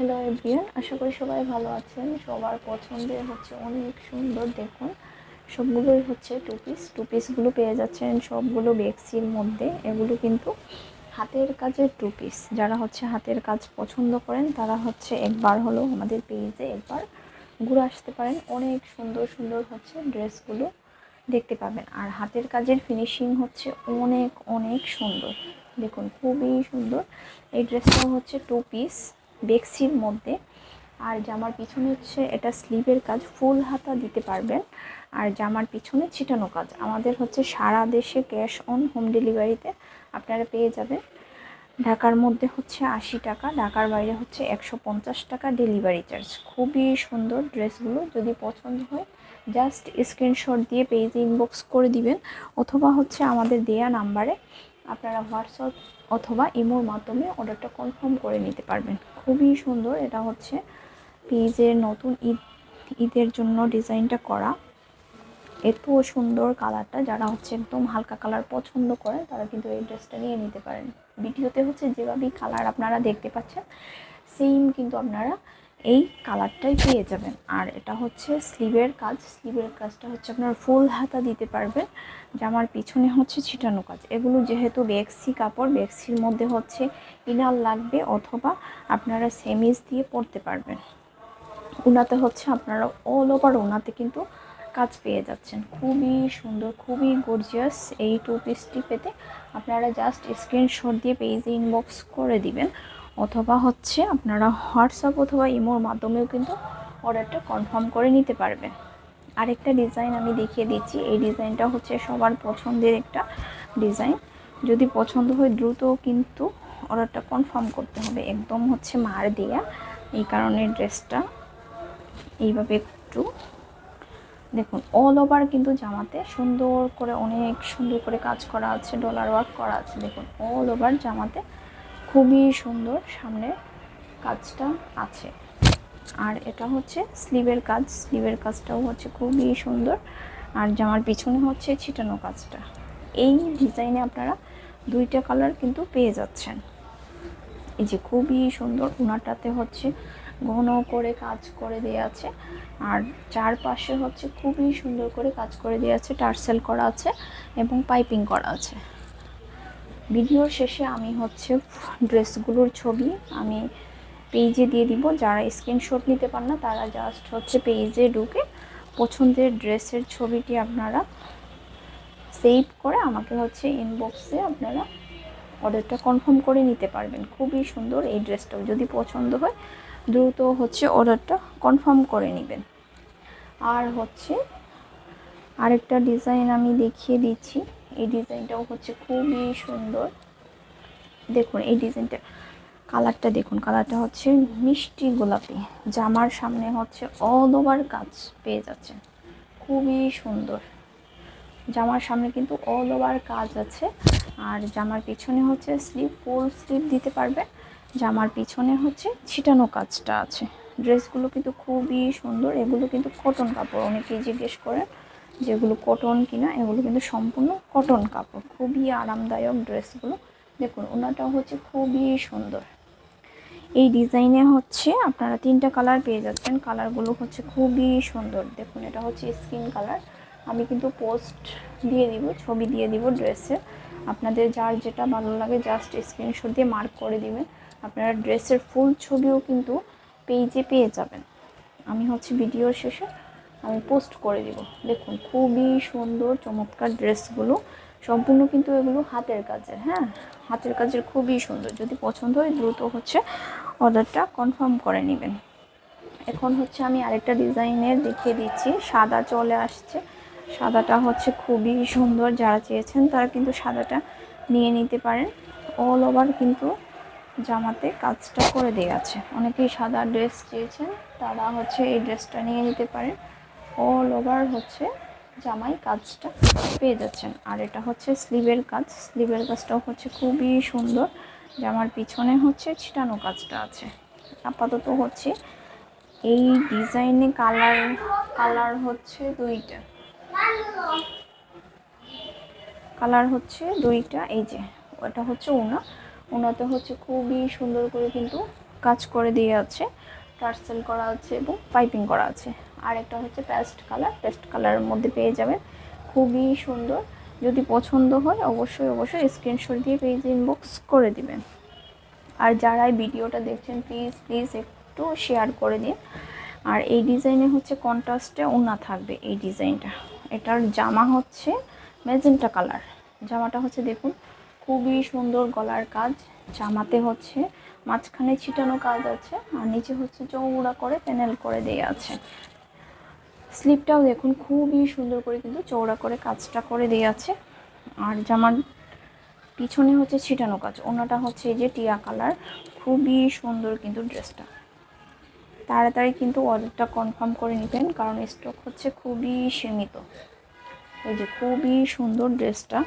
Hello everyone আশা করি সবাই ভালো আছেন। সবার পছন্দের হচ্ছে অনেক সুন্দর, দেখুন। সবগুলোই হচ্ছে টু পিস টু পিসগুলো পেয়ে যাচ্ছেন সবগুলো বেক্সির মধ্যে। এগুলো কিন্তু হাতের কাজের টু পিস যারা হচ্ছে হাতের কাজ পছন্দ করেন, তারা হচ্ছে একবার হলো আমাদের পেজে একবার ঘুরে আসতে পারেন। অনেক সুন্দর সুন্দর হচ্ছে ড্রেসগুলো দেখতে পাবেন। আর হাতের কাজের ফিনিশিং হচ্ছে অনেক অনেক সুন্দর। দেখুন, খুবই সুন্দর। এই ড্রেসটাও হচ্ছে টু পিস বেক্সির মধ্যে। আর জামার পিছনে হচ্ছে এটা স্লিভের কাজ, ফুল হাতা দিতে পারবেন। আর জামার পিছনে ছিটানো কাজ। আমাদের হচ্ছে সারা দেশে ক্যাশ অন হোম ডেলিভারিতে আপনারা পেয়ে যাবেন। ঢাকার মধ্যে হচ্ছে আশি টাকা, ঢাকার বাইরে হচ্ছে একশো পঞ্চাশ টাকা ডেলিভারি চার্জ। খুবই সুন্দর ড্রেসগুলো। যদি পছন্দ হয়, জাস্ট স্ক্রিনশট দিয়ে পেজ ইনবক্স করে দিবেন। অথবা হচ্ছে আমাদের দেয়া নাম্বারে আপনারা হোয়াটসঅ্যাপ অথবা মাধ্যমে অর্ডারটা কনফার্ম করে নিতে পারবেন। খুবই সুন্দর, এটা হচ্ছে পেজের নতুন ঈদ, ঈদের জন্য ডিজাইনটা করা। এত সুন্দর কালারটা, যারা হচ্ছে একদম হালকা কালার পছন্দ করেন, তারা কিন্তু এই ড্রেসটা নিয়ে নিতে পারেন। ভিডিওতে হচ্ছে যেভাবেই কালার আপনারা দেখতে পাচ্ছেন সেম কিন্তু আপনারা এই কালারটাই পেয়ে যাবেন। আর এটা হচ্ছে স্লিভের কাজ। স্লিভের কাজটা হচ্ছে আপনার ফুল হাতা দিতে পারবেন। জামার পিছনে হচ্ছে ছিটানো কাজ। এগুলো যেহেতু বেক্সি কাপড়, বেক্সির মধ্যে হচ্ছে ইনার লাগবে অথবা আপনারা সেমিজ দিয়ে পরতে পারবেন। উনাতে হচ্ছে আপনারা অল ওভার ওনাতে কিন্তু কাজ পেয়ে যাচ্ছেন। খুবই সুন্দর, খুবই গর্জিয়াস এই টু পিসটি পেতে আপনারা জাস্ট স্ক্রিনশট দিয়ে পেজে ইনবক্স করে দিবেন। অথবা হচ্ছে আপনারা হোয়াটসঅ্যাপ অথবা ইমোর মাধ্যমেও কিন্তু অর্ডারটা কনফার্ম করে নিতে পারবেন আরেকটা ডিজাইন আমি দেখিয়ে দিচ্ছি। এই ডিজাইনটা হচ্ছে সবার পছন্দের একটা ডিজাইন। যদি পছন্দ হয় দ্রুত কিন্তু অর্ডারটা কনফার্ম করতে হবে। একদম হচ্ছে মার দেয়া। এই কারণে ড্রেসটা এইভাবে একটু দেখুন অল ওভার কিন্তু জামাতে সুন্দর করে, অনেক সুন্দর করে কাজ করা আছে ডলার ওয়ার্ক করা আছে। দেখুন অল ওভার জামাতে খুবই সুন্দর সামনে কাজটা আছে। আর এটা হচ্ছে স্লিভের কাজ। স্লিভের কাজটাও হচ্ছে খুবই সুন্দর। আর জামার পিছনে হচ্ছে ছিটানো কাজটা। এই ডিজাইনে আপনারা দুইটা কালার কিন্তু পেয়ে যাচ্ছেন। এই যে খুবই সুন্দর ওনাটাতে হচ্ছে ঘন করে কাজ করে দেওয়া আছে। আর চারপাশে হচ্ছে খুবই সুন্দর করে কাজ করে দেওয়া আছে। টার্সেল করা আছে এবং পাইপিং করা আছে। ভিডিওর শেষে আমি হচ্ছে ড্রেসগুলোর ছবি আমি পেজে দিয়ে দিব। যারা স্ক্রিনশট নিতে পার না, তারা জাস্ট হচ্ছে পেজে ঢুকে পছন্দের ড্রেসের ছবিটি আপনারা সেভ করে আমাকে হচ্ছে ইনবক্সে আপনারা অর্ডারটা কনফার্ম করে নিতে পারবেন। খুবই সুন্দর এই ড্রেসটাও, যদি পছন্দ হয়, দ্রুত হচ্ছে অর্ডারটা কনফার্ম করে নেবেন। আর হচ্ছে আরেকটা ডিজাইন আমি দেখিয়ে দিচ্ছি। এই ডিজাইনটাও হচ্ছে খুবই সুন্দর। দেখুন এই ডিজাইনটা, কালারটা দেখুন, কালারটা হচ্ছে মিষ্টি গোলাপি। জামার সামনে হচ্ছে অল ওভার কাজ পেয়ে যাচ্ছে। খুবই সুন্দর। জামার সামনে কিন্তু অল ওভার কাজ আছে। আর জামার পিছনে হচ্ছে স্লিপ ফুল স্লিপ দিতে পারবে। জামার পিছনে হচ্ছে ছিটানো কাজটা আছে। ড্রেসগুলো কিন্তু খুবই সুন্দর, এগুলো কিন্তু কটন কাপড়, অনেকেই জিজ্ঞেস করেন। যেগুলো কটন কিনা, এগুলো কিন্তু সম্পূর্ণ কটন কাপড়। খুবই আরামদায়ক ড্রেসগুলো। দেখুন, ওনাটাও হচ্ছে খুবই সুন্দর। এই ডিজাইনে হচ্ছে আপনারা তিনটা কালার পেয়ে যাচ্ছেন। কালারগুলো হচ্ছে খুবই সুন্দর। দেখুন, এটা হচ্ছে স্কিন কালার আমি কিন্তু পোস্ট দিয়ে দিব, ছবি দিয়ে দিব ড্রেসে। আপনাদের যার যেটা ভালো লাগে জাস্ট স্ক্রিনশট দিয়ে মার্ক করে দিবেন। আপনারা ড্রেসের ফুল ছবিও কিন্তু পেজে পেয়ে যাবেন। আমি হচ্ছে ভিডিওর শেষে আমি পোস্ট করে দিব। দেখুন, খুবই সুন্দর, চমৎকার ড্রেসগুলো। সম্পূর্ণ কিন্তু এগুলো হাতের কাজের হ্যাঁ? হাতের কাজের খুবই সুন্দর। যদি পছন্দ হয়, দ্রুত হচ্ছে অর্ডারটা কনফার্ম করে নেবেন। এখন হচ্ছে আমি আরেকটা ডিজাইনের দেখিয়ে দিচ্ছি। সাদা চলে আসছে। সাদাটা হচ্ছে খুবই সুন্দর। যারা চেয়েছেন, তারা কিন্তু সাদাটা নিয়ে নিতে পারেন। অল ওভার কিন্তু জামাতে কাজটা করে দেওয়া আছে। অনেকেই সাদা ড্রেস চেয়েছেন, তারা হচ্ছে এই ড্রেসটা নিয়ে নিতে পারেন। অল ওভার হচ্ছে জামাই কাজটা পেয়ে যাচ্ছেন। আর এটা হচ্ছে স্লিভের কাজ। স্লিভের কাজটাও হচ্ছে খুবই সুন্দর। জামার পিছনে হচ্ছে ছিটানো কাজটা আছে। আপাতত হচ্ছে এই ডিজাইনে কালার কালার হচ্ছে দুইটা। কালার হচ্ছে দুইটা, এই যে ওটা হচ্ছে উনা। উনাতে হচ্ছে খুবই সুন্দর করে কিন্তু কাজ করে দিয়ে আছে। টার্সেল করা আছে এবং পাইপিং করা আছে। আর একটা হচ্ছে পেস্ট কালার। পেস্ট কালারের মধ্যে পেয়ে যাবেন। খুবই সুন্দর। যদি পছন্দ হয়, অবশ্যই অবশ্যই স্ক্রিনশট দিয়ে পেজ ইনবক্স করে দিবেন। আর যারা এই ভিডিওটা দেখছেন প্লিজ প্লিজ একটু শেয়ার করে দিন। আর এই ডিজাইনে হচ্ছে কন্ট্রাস্টে ওনা থাকবে এই ডিজাইনটা এটার জামা হচ্ছে ম্যাজেন্টা কালার জামাটা হচ্ছে দেখুন, খুবই সুন্দর গলার কাজ। জামাতে হচ্ছে মাঝখানে ছিটানো কাজ আছে, আর নিচে হচ্ছে চৌড়া করে প্যানেল করে দেওয়া আছে। স্লিপটাও দেখুন, খুবই সুন্দর করে কিন্তু চৌড়া করে কাজটা করে দেওয়া আছে। আর জামার পিছনে হচ্ছে ছিটানো কাজ, ওনাটা হচ্ছে এই যে টিয়া কালার, খুবই সুন্দর কিন্তু ড্রেসটা। তাড়াতাড়ি কিন্তু অর্ডারটা কনফার্ম করে নেবেন, কারণ স্টক হচ্ছে খুবই সীমিত। এই যে খুবই সুন্দর ড্রেসটা।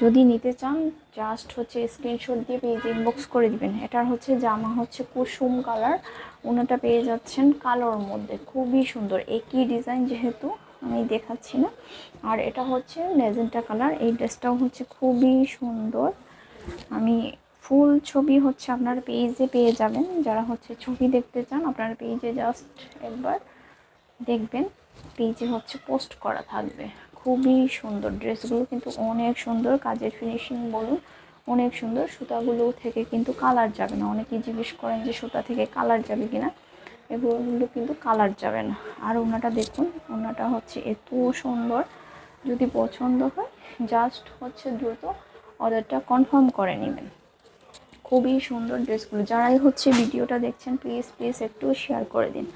যদি নিতে চান জাস্ট হচ্ছে স্ক্রিনশট দিয়ে পেজ ইনবক্স করে দিবেন। এটার হচ্ছে জামা হচ্ছে কুসুম কালার ওনাটা পেয়ে যাচ্ছেন কালোর মধ্যে। খুবই সুন্দর, একই ডিজাইন যেহেতু আমি দেখাচ্ছি না। আর এটা হচ্ছে মেজেন্টা কালার এই ড্রেসটাও হচ্ছে খুবই সুন্দর। আমি ফুল ছবি হচ্ছে আপনার পেজে পেয়ে যাবেন। যারা হচ্ছে ছবি দেখতে চান, আপনার পেজে জাস্ট একবার দেখবেন। পেজে হচ্ছে পোস্ট করা থাকবে। খুবই সুন্দর ড্রেসগুলো, কিন্তু অনেক সুন্দর কাজের ফিনিশিং বলুন, অনেক সুন্দর সুতাগুলো থেকে কিন্তু কালার যাবে না। অনেকেই জিজ্ঞেস করেন যে সুতা থেকে কালার যাবে কিনা, এগুলো কিন্তু কালার যাবে না। আর ওনাটা দেখুন, ওনাটা হচ্ছে এত সুন্দর, যদি পছন্দ হয় জাস্ট হচ্ছে দ্রুত অর্ডারটা কনফার্ম করে নেবেন। খুবই সুন্দর ড্রেসগুলো। যারাই হচ্ছে ভিডিওটা দেখছেন প্লিজ প্লিজ একটু শেয়ার করে দিন।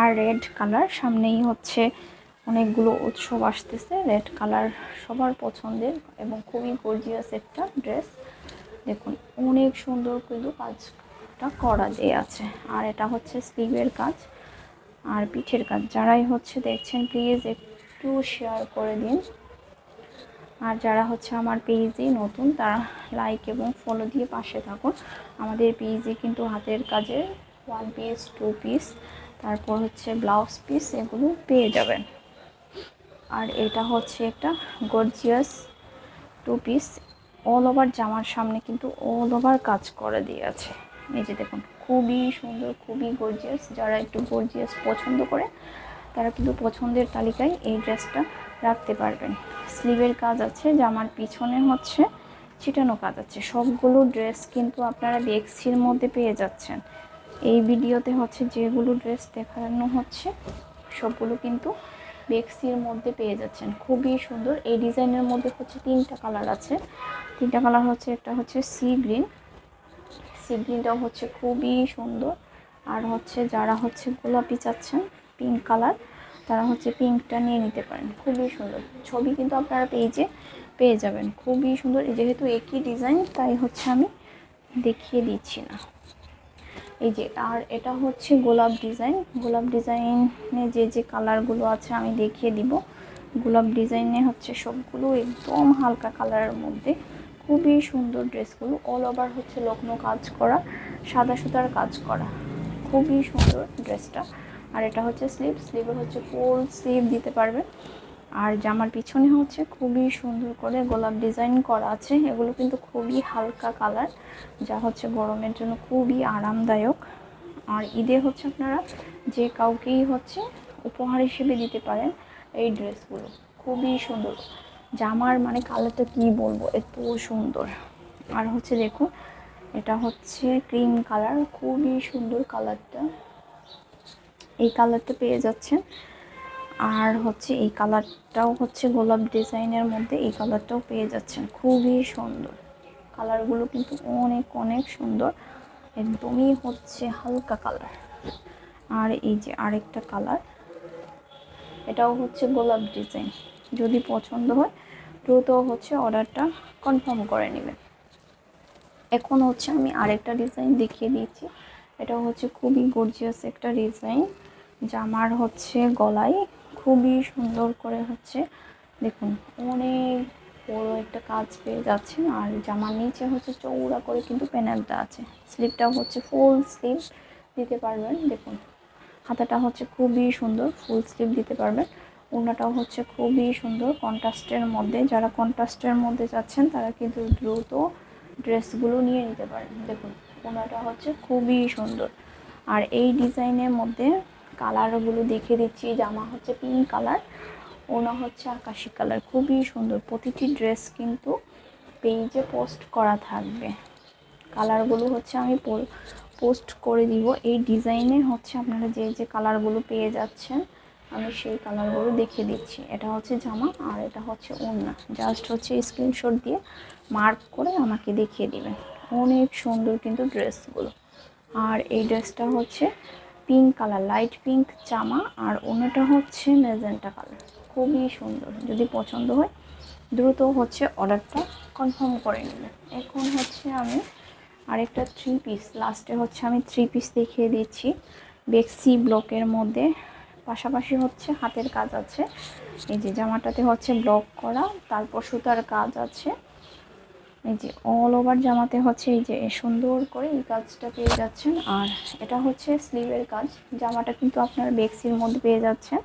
আর রেড কালার সামনেই হচ্ছে অনেকগুলো উৎসব আসতেছে রেড কালার সবার পছন্দের এবং খুবই গর্জিয়াস একটা ড্রেস দেখুন, অনেক সুন্দর কিন্তু কাজটা করা দিয়ে আছে। আর এটা হচ্ছে স্লিভের কাজ আর পিঠের কাজ। যারাই হচ্ছে দেখছেন প্লিজ একটু শেয়ার করে দিন। আর যারা হচ্ছে আমার পেজে নতুন, তারা লাইক এবং ফলো দিয়ে পাশে থাকুন। আমাদের পেজে কিন্তু হাতের কাজের ওয়ান পিস টু পিস তারপর হচ্ছে ব্লাউজ পিস এগুলো পেয়ে যাবেন। আর এটা হচ্ছে একটা gorgeous two piece all over জামার সামনে কিন্তু অল ওভার কাজ করে দিয়ে আছে এই যে দেখুন, খুবই সুন্দর, খুবই গর্জিয়াস যারা একটু গর্জিয়াস পছন্দ করে, তারা কিন্তু পছন্দের তালিকায় এই ড্রেসটা রাখতে পারবেন। স্লিভের কাজ আছে, জামার পিছনে হচ্ছে ছিটানো কাজ আছে। সবগুলো ড্রেস কিন্তু আপনারা বেক্সির মধ্যে পেয়ে যাচ্ছেন। এই ভিডিওতে হচ্ছে যেগুলো ড্রেস দেখানো হচ্ছে, সবগুলো কিন্তু বেক্সির মধ্যে পেয়ে যাচ্ছেন। খুবই সুন্দর। এই ডিজাইনের মধ্যে হচ্ছে তিনটা কালার আছে। তিনটা কালার হচ্ছে, একটা হচ্ছে সি গ্রিন। সি গ্রিনটাও হচ্ছে খুবই সুন্দর। আর হচ্ছে যারা হচ্ছে গোলাপি চাচ্ছেন, পিঙ্ক কালার, তারা হচ্ছে পিঙ্কটা নিয়ে নিতে পারেন। খুবই সুন্দর। ছবি কিন্তু আপনারা পেজে পেয়ে যাবেন। খুবই সুন্দর। যেহেতু একই ডিজাইন, তাই হচ্ছে আমি দেখিয়ে দিচ্ছি না। এই যে, আর এটা হচ্ছে গোলাপ ডিজাইন। গোলাপ ডিজাইনে যে যে কালারগুলো আছে আমি দেখিয়ে দিব। গোলাপ ডিজাইনে হচ্ছে সবগুলো একদম হালকা কালারের মধ্যে। খুবই সুন্দর ড্রেসগুলো। অল ওভার হচ্ছে লগ্ন কাজ করা, সাদা সুতার কাজ করা। খুবই সুন্দর ড্রেসটা। আর এটা হচ্ছে স্লিভ স্লিভে হচ্ছে ফুল স্লিভ দিতে পারবে আর জামার পিছনে হচ্ছে খুবই সুন্দর করে গোলাপ ডিজাইন করা আছে। এগুলো কিন্তু খুবই হালকা কালার, যা হচ্ছে গরমের জন্য খুবই আরামদায়ক। আর ঈদে হচ্ছে আপনারা যে কাউকেই হচ্ছে উপহার হিসেবে দিতে পারেন এই ড্রেসগুলো। খুবই সুন্দর। জামার মানে কালারটা কি বলব? এত সুন্দর। আর হচ্ছে দেখুন, এটা হচ্ছে ক্রিম কালার। খুবই সুন্দর কালারটা। এই কালারটা পেয়ে যাচ্ছেন। আর হচ্ছে এই কালারটাও হচ্ছে গোলাপ ডিজাইনের মধ্যে এই কালারটাও পেয়ে যাচ্ছেন। খুবই সুন্দর। কালারগুলো কিন্তু অনেক অনেক সুন্দর। একদমই হচ্ছে হালকা কালার। আর এই যে আরেকটা কালার, এটাও হচ্ছে গোলাপ ডিজাইন। যদি পছন্দ হয়, দ্রুত হচ্ছে অর্ডারটা কনফার্ম করে নেবেন। এখন হচ্ছে আমি আরেকটা ডিজাইন দেখিয়ে দিয়েছি। এটা হচ্ছে খুবই গর্জিয়াস একটা ডিজাইন জামার হচ্ছে গলায় খুবই সুন্দর করে হচ্ছে, দেখুন, অনেক বড় একটা কাজ পেয়ে যাচ্ছে আর জামার নিচে হচ্ছে চৌড়া করে কিন্তু প্যানেলটা আছে। স্লিপটা হচ্ছে ফুল স্লিপ দিতে পারবেন, দেখুন। হাতাটা হচ্ছে খুবই সুন্দর ফুল স্লিপ দিতে পারবেন। ওনাটাও হচ্ছে খুবই সুন্দর, কন্ট্রাস্টের মধ্যে। যারা কন্ট্রাস্টের মধ্যে যাচ্ছেন, তারা কিন্তু দ্রুত ড্রেসগুলো নিয়ে নিতে পারেন। দেখুন ওনাটা হচ্ছে খুবই সুন্দর। আর এই ডিজাইনের মধ্যে কালারগুলো দেখিয়ে দিচ্ছি। জামা হচ্ছে পিঙ্ক কালার ওনা হচ্ছে আকাশি কালার খুবই সুন্দর। প্রতিটি ড্রেস কিন্তু পেজে পোস্ট করা থাকবে। কালারগুলো হচ্ছে আমি পোস্ট করে দিব। এই ডিজাইনে হচ্ছে আপনারা যে যে কালারগুলো পেয়ে যাচ্ছেন, আমি সেই কালারগুলো দেখিয়ে দিচ্ছি। এটা হচ্ছে জামা আর এটা হচ্ছে ওড়না। জাস্ট হচ্ছে স্ক্রিনশট দিয়ে মার্ক করে আমাকে দেখিয়ে দিবেন। অনেক সুন্দর কিন্তু ড্রেসগুলো আর এই ড্রেসটা হচ্ছে পিঙ্ক কালার, লাইট পিঙ্ক জামা আর ওনাটা হচ্ছে মেজেন্টা কালার। খুবই সুন্দর, যদি পছন্দ হয় দ্রুত হচ্ছে অর্ডারটা কনফার্ম করে নেবেন এখন হচ্ছে আমি আরেকটা থ্রি পিস লাস্টে হচ্ছে আমি থ্রি পিস দেখিয়ে দিচ্ছি। বেক্সি ব্লকের মধ্যে। পাশাপাশি হচ্ছে হাতের কাজ আছে। এই যে জামাটাতে হচ্ছে ব্লক করা, তারপর সুতার কাজ আছে। এই যে অল ওভার জামাতে হচ্ছে এই যে সুন্দর করে এই কাজটা পেয়ে যাচ্ছেন। আর এটা হচ্ছে স্লিভের কাজ। জামাটা কিন্তু আপনার বেক্সির মধ্যে পেয়ে যাচ্ছেন।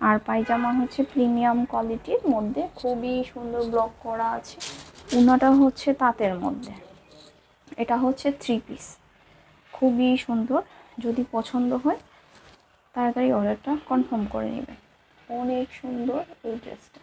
আর পায়জামা হচ্ছে প্রিমিয়াম কোয়ালিটির মধ্যে। খুবই সুন্দর ব্লক করা আছে। উনাটা হচ্ছে তাঁতের মধ্যে। এটা হচ্ছে থ্রি পিস খুবই সুন্দর। যদি পছন্দ হয়, তাড়াতাড়ি অর্ডারটা কনফার্ম করে নেবেন। অনেক সুন্দর এই ড্রেসটা